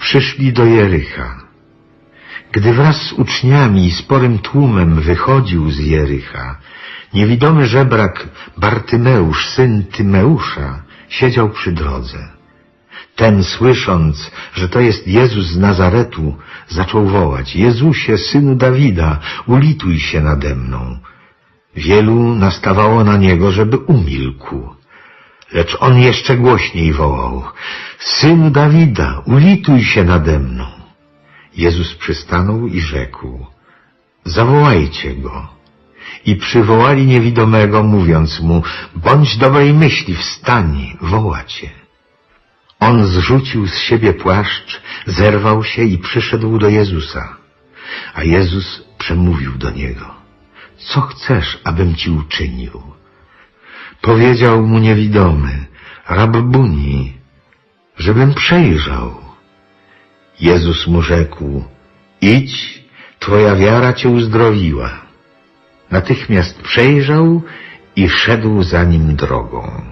Przyszli do Jericha. Gdy wraz z uczniami i sporym tłumem wychodził z Jericha, niewidomy żebrak Bartymeusz, syn Tymeusza, siedział przy drodze. Ten, słysząc, że to jest Jezus z Nazaretu, zaczął wołać, Jezusie, synu Dawida, ulituj się nade mną. Wielu nastawało na niego, żeby umilkł. Lecz on jeszcze głośniej wołał, Synu Dawida, ulituj się nade mną. Jezus przystanął i rzekł, zawołajcie go. I przywołali niewidomego, mówiąc mu, bądź dobrej myśli, wstań, woła cię. On zrzucił z siebie płaszcz, zerwał się i przyszedł do Jezusa. A Jezus przemówił do niego, co chcesz, abym ci uczynił? Powiedział mu niewidomy, Rabbuni, żebym przejrzał. Jezus mu rzekł, idź, twoja wiara cię uzdrowiła. Natychmiast przejrzał i szedł za nim drogą.